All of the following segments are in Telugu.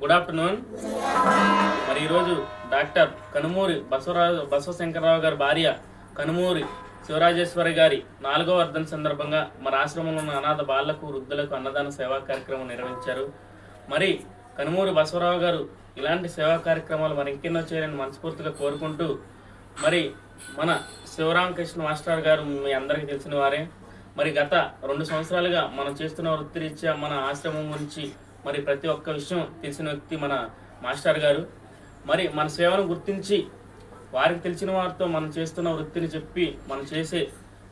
గుడ్ ఆఫ్టర్నూన్ మరి ఈరోజు డాక్టర్ కనుమూరి బసవరాజు బసవశంకరరావు గారి భార్య కనుమూరి శివరాజేశ్వరి గారి నాలుగో వర్ధన సందర్భంగా మన ఆశ్రమంలో ఉన్న అనాథ బాలకు వృద్ధులకు అన్నదాన సేవా కార్యక్రమం నిర్వహించారు. మరి కనుమూరి బసవరావు గారు ఇలాంటి సేవా కార్యక్రమాలు మరి ఇంకెన్నో చేయాలని మనస్ఫూర్తిగా కోరుకుంటూ మరి మన శివరామకృష్ణ మాస్టర్ గారు మీ అందరికీ తెలిసిన వారే. మరి గత రెండు సంవత్సరాలుగా మనం చేస్తున్న వృత్తిరీత్యా మన ఆశ్రమం గురించి మరి ప్రతి ఒక్క విషయం తెలిసిన వ్యక్తి మన మాస్టర్ గారు. మరి మన సేవను గుర్తించి వారికి తెలిసిన వారితో మనం చేస్తున్న వృత్తిని చెప్పి మనం చేసే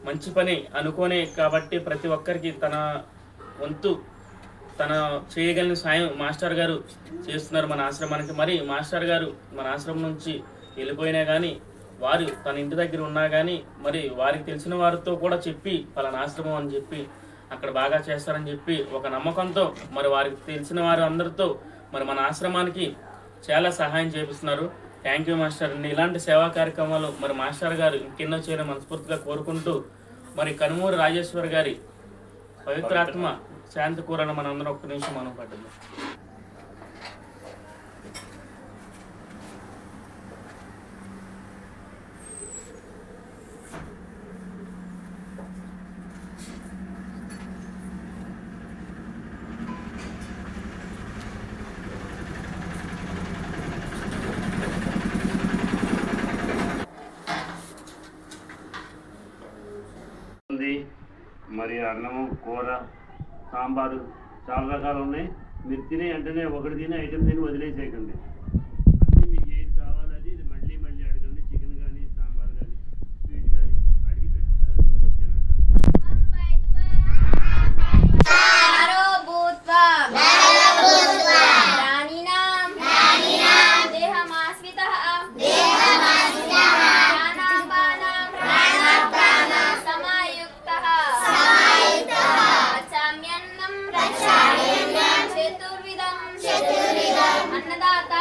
మంచి పని అనుకోనే కాబట్టి ప్రతి ఒక్కరికి తన వంతు తన చేయగలిగిన సాయం మాస్టర్ గారు చేస్తున్నారు మన ఆశ్రమానికి. మరి మాస్టర్ గారు మన ఆశ్రమం నుంచి వెళ్ళిపోయినా కానీ వారు తన ఇంటి దగ్గర ఉన్నా కానీ మరి వారికి తెలిసిన వారితో కూడా చెప్పి పలానా ఆశ్రమం అని చెప్పి అక్కడ బాగా చేస్తారని చెప్పి ఒక నమ్మకంతో మరి వారికి తెలిసిన వారు అందరితో మరి మన ఆశ్రమానికి చాలా సహాయం చేపిస్తున్నారు. థ్యాంక్ యూ మాస్టర్ అండి ఇలాంటి సేవా కార్యక్రమాలు మరి మాస్టర్ గారు ఇంకెన్నో చేయడం మనస్ఫూర్తిగా కోరుకుంటూ మరి కనుమూరు రాజేశ్వర్ గారి పవిత్రాత్మ శాంతి కూరని మనందరం ఒక్క నిమిషం మనం పడ్డాము మరి అన్నము కూర సాంబారు చాలా రకాలు ఉన్నాయి. మీరు తినే వెంటనే ఒకటి తినే ఐటెం తిని వదిలేసేయకండి. అన్నదాత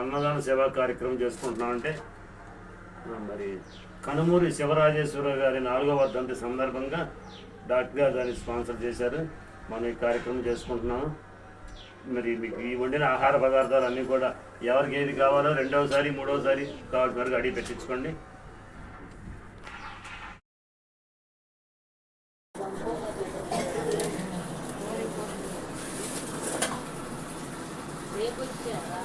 అన్నదాన సేవా కార్యక్రమం చేసుకుంటున్నామంటే మరి కనుమూరి శివరాజేశ్వర గారి నాలుగవ వర్ధంతి సందర్భంగా డాక్టర్ గారు దాన్ని స్పాన్సర్ చేశారు. మనం ఈ కార్యక్రమం చేసుకుంటున్నాము. మరి మీకు ఈ వండిన ఆహార పదార్థాలు అన్నీ కూడా ఎవరికి ఏది కావాలో రెండవసారి మూడవసారి కావాల్సిన వరకు అడిగి పెట్టించుకోండి. రేపు వచ్చారా?